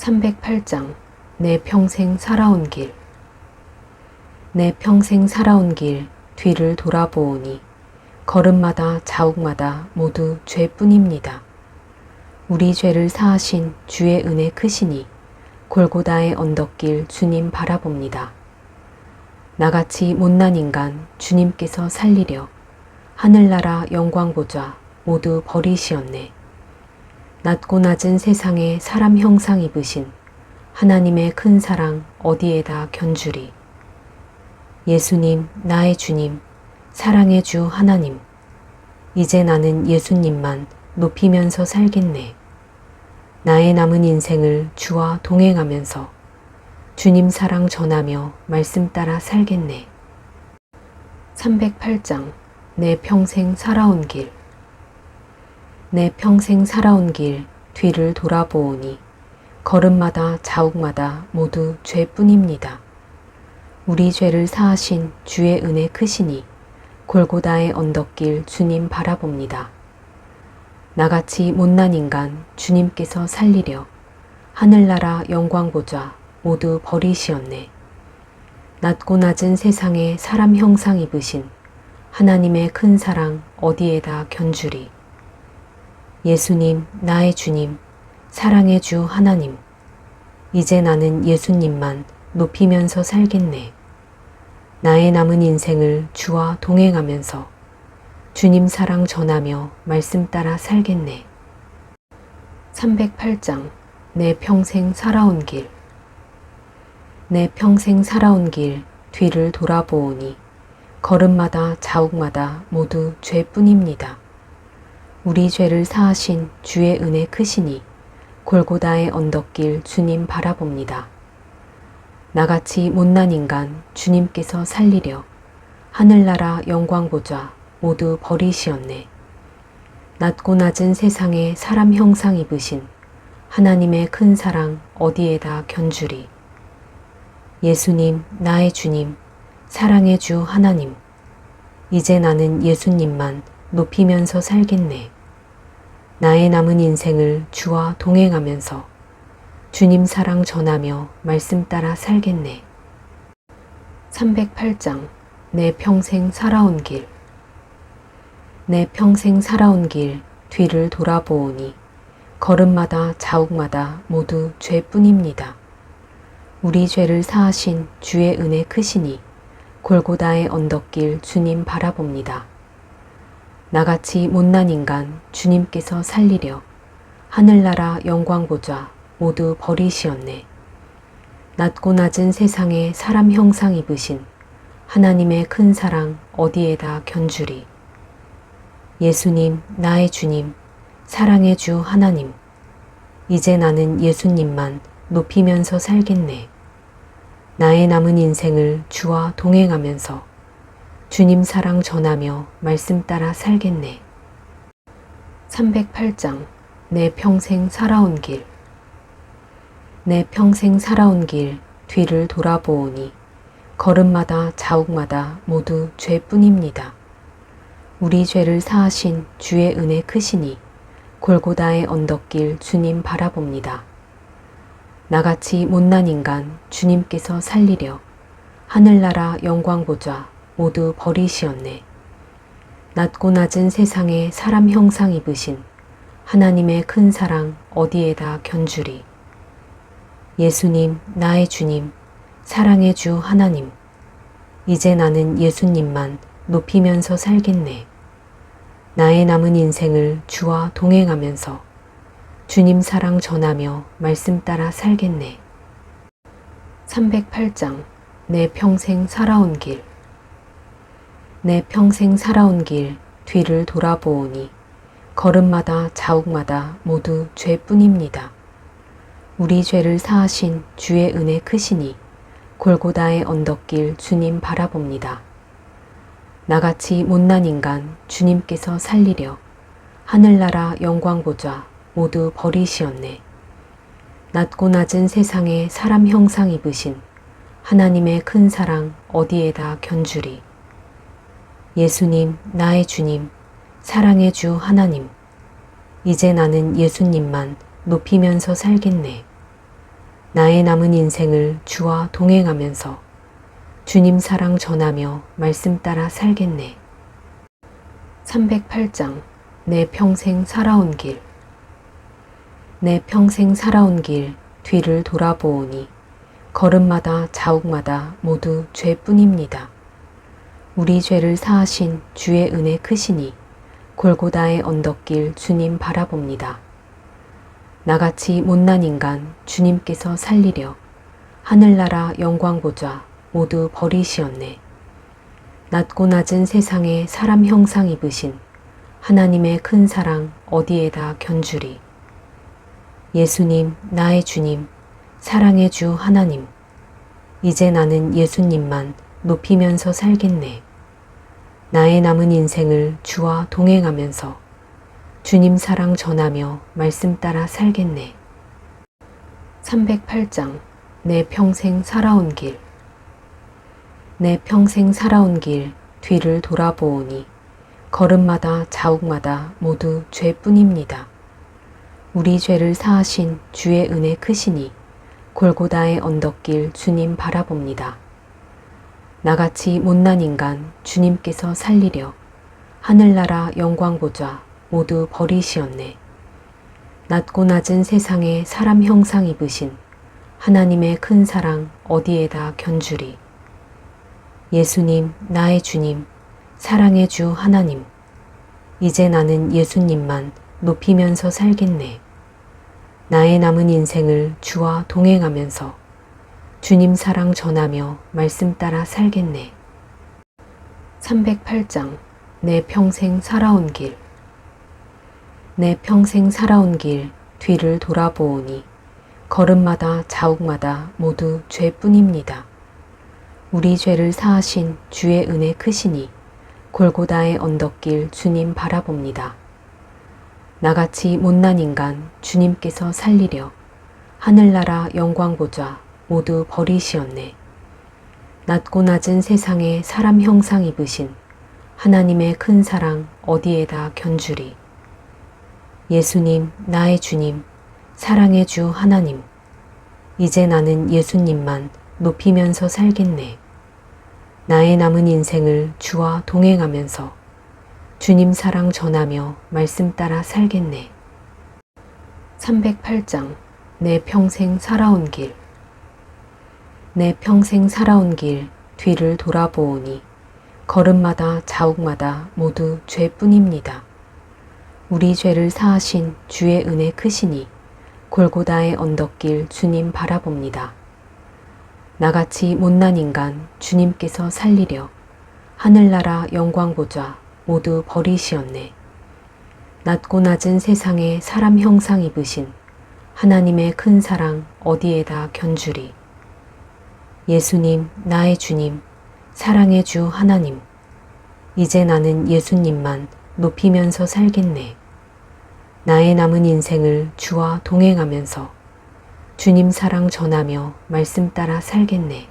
308장 내 평생 살아온 길 내 평생 살아온 길 뒤를 돌아보오니 걸음마다 자욱마다 모두 죄뿐입니다. 우리 죄를 사하신 주의 은혜 크시니 골고다의 언덕길 주님 바라봅니다. 나같이 못난 인간 주님께서 살리려 하늘나라 영광 보좌 모두 버리시었네. 낮고 낮은 세상에 사람 형상 입으신 하나님의 큰 사랑 어디에다 견주리. 예수님, 나의 주님, 사랑의 주 하나님. 이제 나는 예수님만 높이면서 살겠네. 나의 남은 인생을 주와 동행하면서 주님 사랑 전하며 말씀 따라 살겠네. 308장 내 평생 살아온 길 내 평생 살아온 길 뒤를 돌아보오니 걸음마다 자욱마다 모두 죄뿐입니다. 우리 죄를 사하신 주의 은혜 크시니 골고다의 언덕길 주님 바라봅니다. 나같이 못난 인간 주님께서 살리려 하늘나라 영광 보좌 모두 버리시었네. 낮고 낮은 세상에 사람 형상 입으신 하나님의 큰 사랑 어디에다 견주리. 예수님, 나의 주님, 사랑의 주 하나님. 이제 나는 예수님만 높이면서 살겠네. 나의 남은 인생을 주와 동행하면서 주님 사랑 전하며 말씀 따라 살겠네. 308장 내 평생 살아온 길 내 평생 살아온 길 뒤를 돌아보오니 걸음마다 자욱마다 모두 죄뿐입니다. 우리 죄를 사하신 주의 은혜 크시니 골고다의 언덕길 주님 바라봅니다. 나같이 못난 인간 주님께서 살리려 하늘나라 영광 보좌 모두 버리시었네. 낮고 낮은 세상에 사람 형상 입으신 하나님의 큰 사랑 어디에다 견주리. 예수님, 나의 주님, 사랑의 주 하나님. 이제 나는 예수님만 높이면서 살겠네. 나의 남은 인생을 주와 동행하면서 주님 사랑 전하며 말씀 따라 살겠네. 308장 내 평생 살아온 길 내 평생 살아온 길 뒤를 돌아보오니 걸음마다 자욱마다 모두 죄뿐입니다. 우리 죄를 사하신 주의 은혜 크시니 골고다의 언덕길 주님 바라봅니다. 나같이 못난 인간 주님께서 살리려 하늘나라 영광 보좌 모두 버리시었네. 낮고 낮은 세상에 사람 형상 입으신 하나님의 큰 사랑 어디에다 견주리. 예수님, 나의 주님, 사랑의 주 하나님. 이제 나는 예수님만 높이면서 살겠네. 나의 남은 인생을 주와 동행하면서 주님 사랑 전하며 말씀 따라 살겠네. 308장 내 평생 살아온 길 내 평생 살아온 길 뒤를 돌아보오니 걸음마다 자욱마다 모두 죄뿐입니다. 우리 죄를 사하신 주의 은혜 크시니 골고다의 언덕길 주님 바라봅니다. 나같이 못난 인간 주님께서 살리려 하늘나라 영광 보좌 모두 버리시었네. 낮고 낮은 세상에 사람 형상 입으신 하나님의 큰 사랑 어디에다 견주리. 예수님, 나의 주님, 사랑의 주 하나님. 이제 나는 예수님만 높이면서 살겠네. 나의 남은 인생을 주와 동행하면서 주님 사랑 전하며 말씀 따라 살겠네. 308장 내 평생 살아온 길 내 평생 살아온 길 뒤를 돌아보오니 걸음마다 자욱마다 모두 죄뿐입니다. 우리 죄를 사하신 주의 은혜 크시니 골고다의 언덕길 주님 바라봅니다. 나같이 못난 인간 주님께서 살리려 하늘나라 영광 보좌 모두 버리시었네. 낮고 낮은 세상에 사람 형상 입으신 하나님의 큰 사랑 어디에다 견주리. 예수님, 나의 주님, 사랑의 주 하나님. 이제 나는 예수님만 높이면서 살겠네. 나의 남은 인생을 주와 동행하면서 주님 사랑 전하며 말씀 따라 살겠네. 308장 내 평생 살아온 길 내 평생 살아온 길 뒤를 돌아보오니 걸음마다 자욱마다 모두 죄뿐입니다. 우리 죄를 사하신 주의 은혜 크시니 골고다의 언덕길 주님 바라봅니다. 나같이 못난 인간 주님께서 살리려 하늘나라 영광 보좌 모두 버리시었네. 낮고 낮은 세상에 사람 형상 입으신 하나님의 큰 사랑 어디에다 견주리. 예수님, 나의 주님, 사랑의 주 하나님. 이제 나는 예수님만 높이면서 살겠네. 나의 남은 인생을 주와 동행하면서 주님 사랑 전하며 말씀 따라 살겠네. 308장 내 평생 살아온 길. 내 평생 살아온 길 뒤를 돌아보오니 걸음마다 자욱마다 모두 죄뿐입니다. 우리 죄를 사하신 주의 은혜 크시니 골고다의 언덕길 주님 바라봅니다. 나같이 못난 인간 주님께서 살리려 하늘나라 영광 보좌 모두 버리시었네. 낮고 낮은 세상에 사람 형상 입으신 하나님의 큰 사랑 어디에다 견주리. 예수님, 나의 주님, 사랑의 주 하나님. 이제 나는 예수님만 높이면서 살겠네. 나의 남은 인생을 주와 동행하면서 주님 사랑 전하며 말씀 따라 살겠네. 308장 내 평생 살아온 길. 내 평생 살아온 길 뒤를 돌아보오니 걸음마다 자욱마다 모두 죄뿐입니다. 우리 죄를 사하신 주의 은혜 크시니 골고다의 언덕길 주님 바라봅니다. 나같이 못난 인간 주님께서 살리려 하늘나라 영광 보좌 모두 버리시었네. 낮고 낮은 세상에 사람 형상 입으신 하나님의 큰 사랑 어디에다 견주리. 예수님, 나의 주님, 사랑의 주 하나님. 이제 나는 예수님만 높이면서 살겠네. 나의 남은 인생을 주와 동행하면서 주님 사랑 전하며 말씀 따라 살겠네. 308장 내 평생 살아온 길. 내 평생 살아온 길 뒤를 돌아보오니 걸음마다 자욱마다 모두 죄뿐입니다. 우리 죄를 사하신 주의 은혜 크시니 골고다의 언덕길 주님 바라봅니다. 나같이 못난 인간 주님께서 살리려 하늘나라 영광 보좌 모두 버리시었네. 낮고 낮은 세상에 사람 형상 입으신 하나님의 큰 사랑 어디에다 견주리. 예수님, 나의 주님, 사랑의 주 하나님. 이제 나는 예수님만 높이면서 살겠네. 나의 남은 인생을 주와 동행하면서 주님 사랑 전하며 말씀 따라 살겠네.